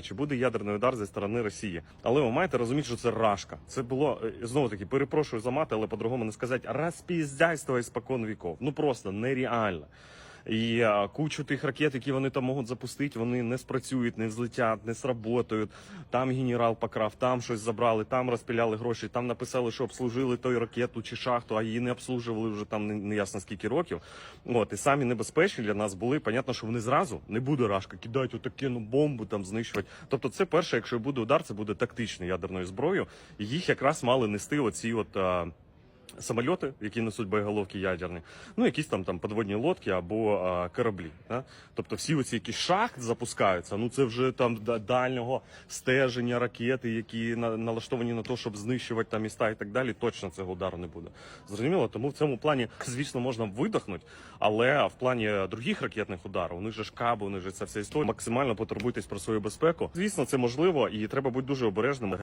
чи буде ядерний удар зі сторони Росії. Але ви маєте розуміти, що це рашка. Це було е, знову таки, перепрошую за мати, але по-другому не сказати, розпіздяйство іспокон віков. Ну просто нереально. І кучу тих ракет, які вони там можуть запустити, вони не спрацюють, не взлетять, не сработають. Там генерал покрав, там щось забрали, там розпиляли гроші, там написали, що обслужили той ракету чи шахту, а її не обслужували вже там не- неясно скільки років. От і самі небезпечні для нас були. Понятно, що вони зразу не буде рашка, кидають отакену бомбу, там знищувати. Тобто, це перше, якщо буде удар, це буде тактичною ядерною зброєю. Їх якраз мали нести оці от. Самольоти, які несуть боєголовки ядерні, ну якісь там там подводні лодки або а, кораблі. Да? Тобто всі оці які шахт запускаються, ну це вже там дальнього стеження ракети, які на, налаштовані на те, щоб знищувати там міста і так далі. Точно цього удару не буде. Зрозуміло, тому в цьому плані, звісно, можна видохнути, але в плані других ракетних ударів, них же ж каби, них же ця вся історія. Максимально потурбуйтесь про свою безпеку. Звісно, це можливо, і треба бути дуже обережним.